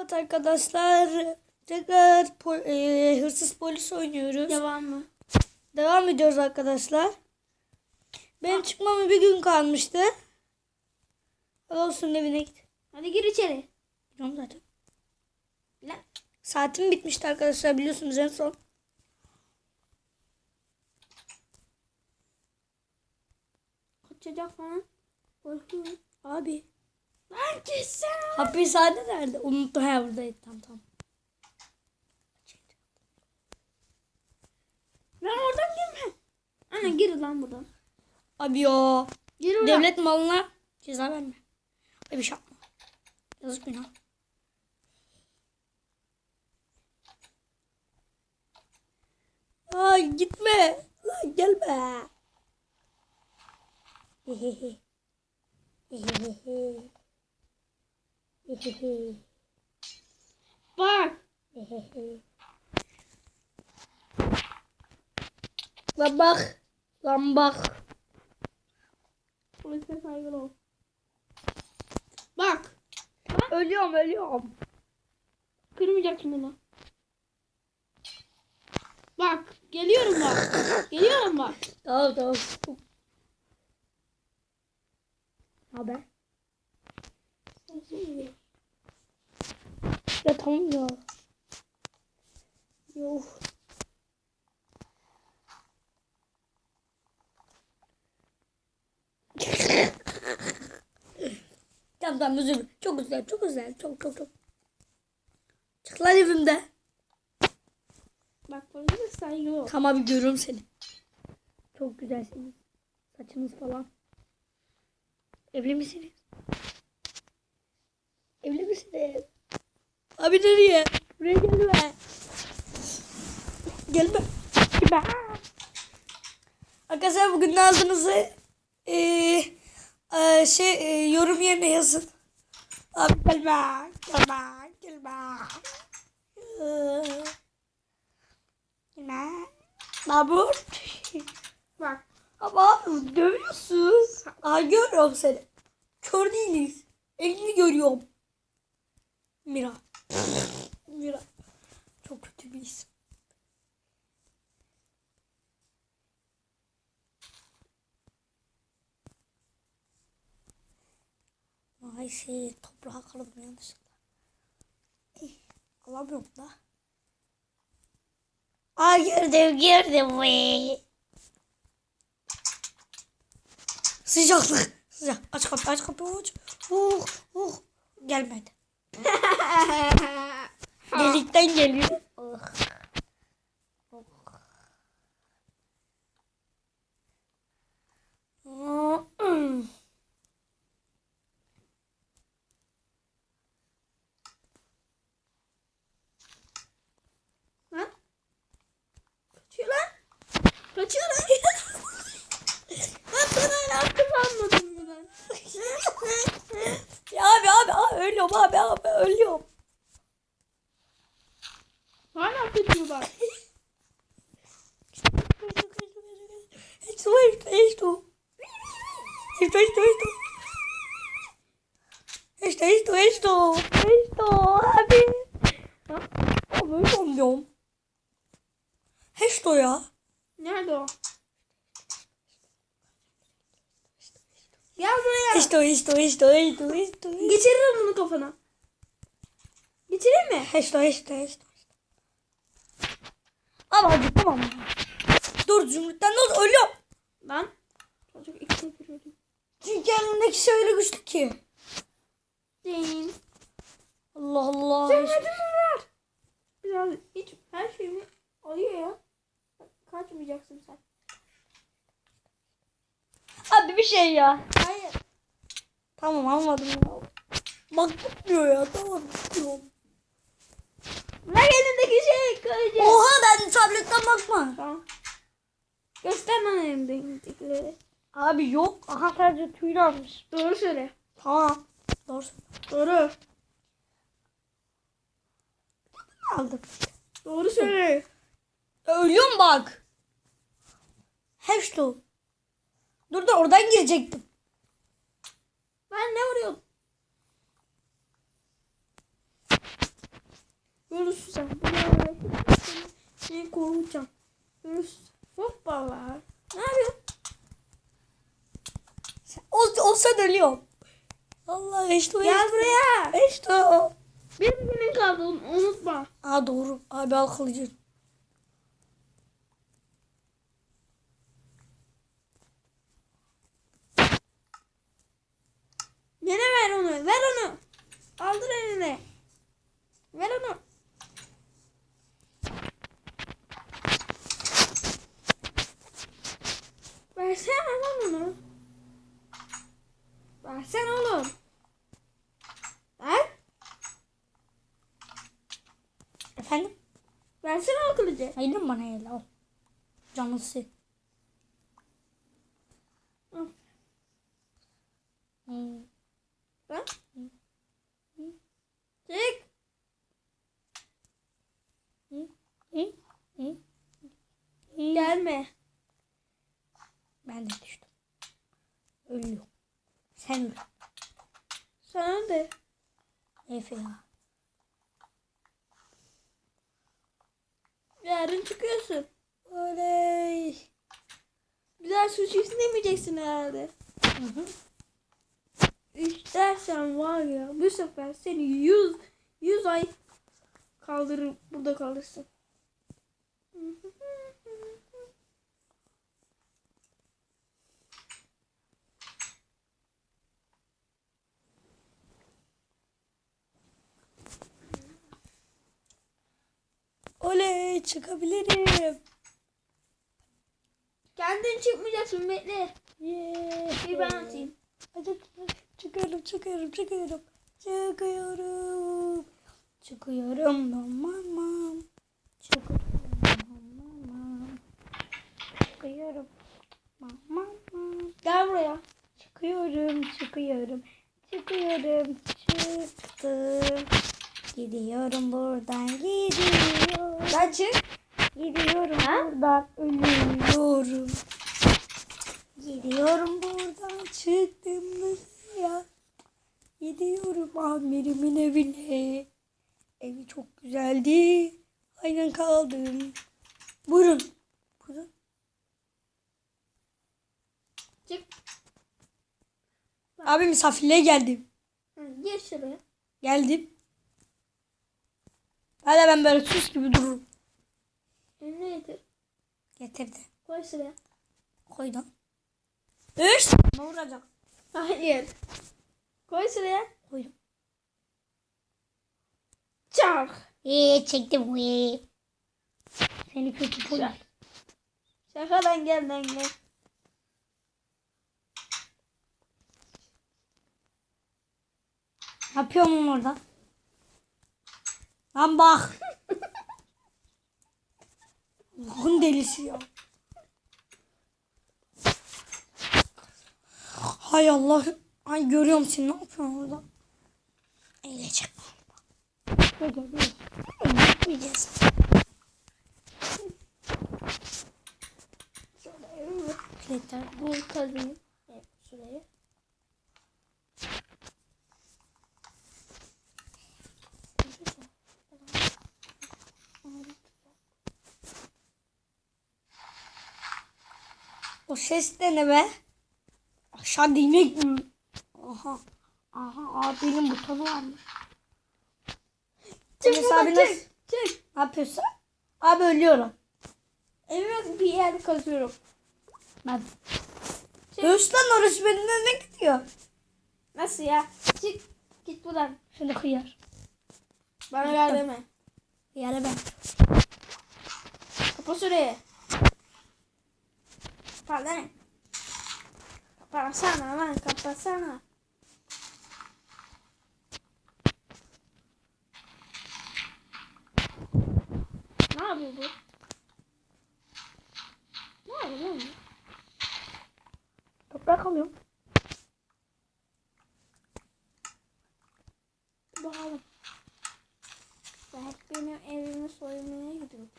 Evet arkadaşlar tekrar po- e, hırsız polis oynuyoruz. Devam mı? Devam ediyoruz arkadaşlar. Benim çıkmama bir gün kalmıştı. Hadi olsun evine git. Hadi gir içeri. Biliyorum zaten. Lan. Saatim bitmişti arkadaşlar biliyorsunuz en son. Kaçacak falan. Korkuyorum. Abi. Lan gitsene. Hapishane nerede? Unuttum. He buradaydı. Tamam tamam. Lan oradan girme. Ana gir lan buradan. Abi ya. Gir oradan. Devlet malına ceza verme. Öyle bir şey yapma. Yazık günah. Ay gitme. Lan gelme. Hehehe. Hehehe. Bak. Lan bak. Lan bak. Polise saygılı ol. Bak. Ölüyorum ölüyorum. Kırmayacaksın bunu. Bak. Geliyorum bak. Geliyorum bak. Tamam tamam. Haber? Ya tamam ya. Yok. tamam tamam özür dilerim. Çok güzel çok güzel çok çok çok. Çık lan evimde. Bak polise saygılı ol. Tamam abi görüyorum seni. Çok güzelsiniz. Saçınız falan. Evli misiniz? Evli misiniz? Abi nereye? Buraya gelme. Gelme. Gelme. Arkadaşlar bugün aldığınızı eee, eee, şey eee, yorum yerine yazın. Abi gelme. Gelme. Gelme. Gelme. Mahmut. Bak. Ama abi dövüyorsun. Aa görüyorum seni. Kör değiliz. Elini görüyorum. Mira. Mira. Çok kötü bir isim. Ay şey toprağa kırdım yanlışlıkla. Eh, Alamıyorum da. Aa girdim girdim ve. Sıcaklık. Sıcak. Aç kapıyı aç kapıyı aç. Uh, uh. Gelmedi. Delikten geliyor. Oh. Oh. Kaçıyor lan. Kaçıyor lan. Lan sana anladım mı ben? Ya abi abi abi ölüyorum abi abi ölüyorum. Hala kaçıyor bak. Esto, esto, esto. Esto, esto, esto. Esto, esto, esto. Esto, abi. Ha? Abi öyle olmuyorum. Esto ya. Nerede o? Gel buraya. Esto, esto, esto, esto, esto. Geçiririm bunu kafana. Geçireyim mi? Esto, esto, esto. Ama hadi tamam. Dur zümrütten dur ölüyorum. Lan. Çocuk ikisi bir öldü. Çünkü elimdeki şey öyle güçlü ki. Değil. Allah Allah. Hadi ver. Biraz hiç her şeyimi alıyor ya. Kaçmayacaksın sen. Abi bir şey ya. Hayır. Tamam almadım ya. Bak tutmuyor ya tamam tutuyorum. Ver elindeki şeyi kıracağım. Oha ben tabletten bakma. Tamam. Göster bana elindekileri. Abi yok. Aha sadece tüyünü almış. Doğru söyle. Tamam. Doğru Doğru. aldım. Doğru söyle. Ölüyorum bak. Hepsi. Dur dur oradan girecektim. Ben ne vuruyorum? Görürsün sen. Bunlarla seni, seni koruyacağım. Görürsün. Hoppala. Ne yapıyorsun? Ol, olsa da ölüyorum. Allah işte o. Gel buraya. İşte o. Bir günün kaldı un- unutma. Aa doğru. Abi al kılıcı. Yine ver onu. Ver onu. Aldır eline. Ver onu. Versene lan onu. Versene oğlum. Ver. Efendim? Versene o kılıcı. Hayır bana el al. Canlısı. Al. Hmm. Ver. Çek. Hı? Hı? Hı? Gelme. Ben de düştüm. Ölüyorum. Sen öl. Sana de. Efe Yarın çıkıyorsun. Oley. Bir daha sushi istemeyeceksin herhalde. Hı hı. İstersen var ya bu sefer seni yüz yüz ay kaldırır burada kalırsın. Oley çıkabilirim. Kendin çıkmayacaksın bekle. Yeah. Bir ben atayım. Hadi çıkıyorum çıkıyorum çıkıyorum. Çıkıyorum. Çıkıyorum mamam. Çıkıyorum mamam. Çıkıyorum. Mamam. Gel buraya. Çıkıyorum çıkıyorum. Çıkıyorum çıktım. Gidiyorum buradan gidiyorum. Çık. Gidiyorum Ha? buradan ölüyorum. Gidiyorum buradan çıktım ya. Gidiyorum amirimin evine. Evi çok güzeldi. Aynen kaldım. Buyurun. Buyurun. Çık. Abi misafirliğe geldim. Hı, Gir şuraya. Geldim. Hala ben böyle sus gibi dururum. Önüne getir. Getirdi. Koy şuraya. Koydum. Üç. Ne vuracak? Hayır. Koy şuraya. Koydum. Çak. Eee çektim. Eee. Seni kötü polis. Şak. Şakadan gel lan gel. Ne yapıyorsun orada? Lan bak. Allah'ın delisi ya. Hay Allah. Ay görüyorum seni. Ne yapıyorsun orada? Eğilecek galiba. Şuraya. Yeter. Bu. Evet, şuraya. O ses de ne be? Aşağı inek mi? Aha. Aha abinin butonu varmış. Çık Enes abi nasıl- çık. Çık. Ne yapıyorsun? Abi ölüyorum. Evime bir yer kazıyorum. Ben. Çık. Göğüs lan orası benim önüne gidiyor. Nasıl ya? Çık. Git buradan. Şöyle kıyar. Bana gel deme. Yere ben. Kapa şurayı. Kapat lan. Kapatsana lan kapatsana. Ne yapıyor bu? Ne yapıyor lan? Toprak alıyorum. Bakalım. Ben benim evimi soymaya gidiyorum.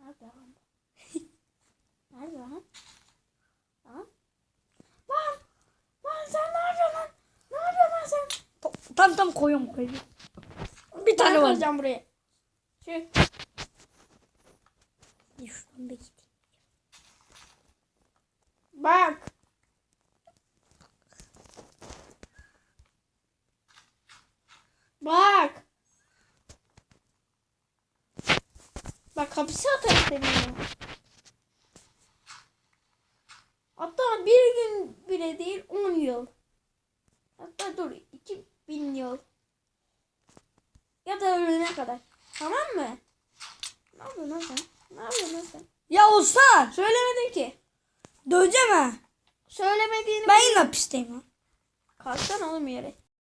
Nerede lan? Nerede lan? Lan? Lan! Lan sen ne yapıyorsun lan? Ne yapıyorsun lan sen? Tam tam koyuyorum koyuyorum. Bir tane var. kalacağım buraya. Çık. Şuradan da gideyim. Bak. Bak. Bak hapise atar seni. ya. Hatta bir gün bile değil 10 yıl. Hatta dur 2000 yıl. Ya da ölene kadar. Tamam mı? Ne yapıyorsun lan sen? Ne yapıyorsun lan sen? Ya Oğuzhan. Söylemedin ki. Döveceğim ha. Söylemediğini Ben yine hapisteyim ha. Kalksana oğlum yere.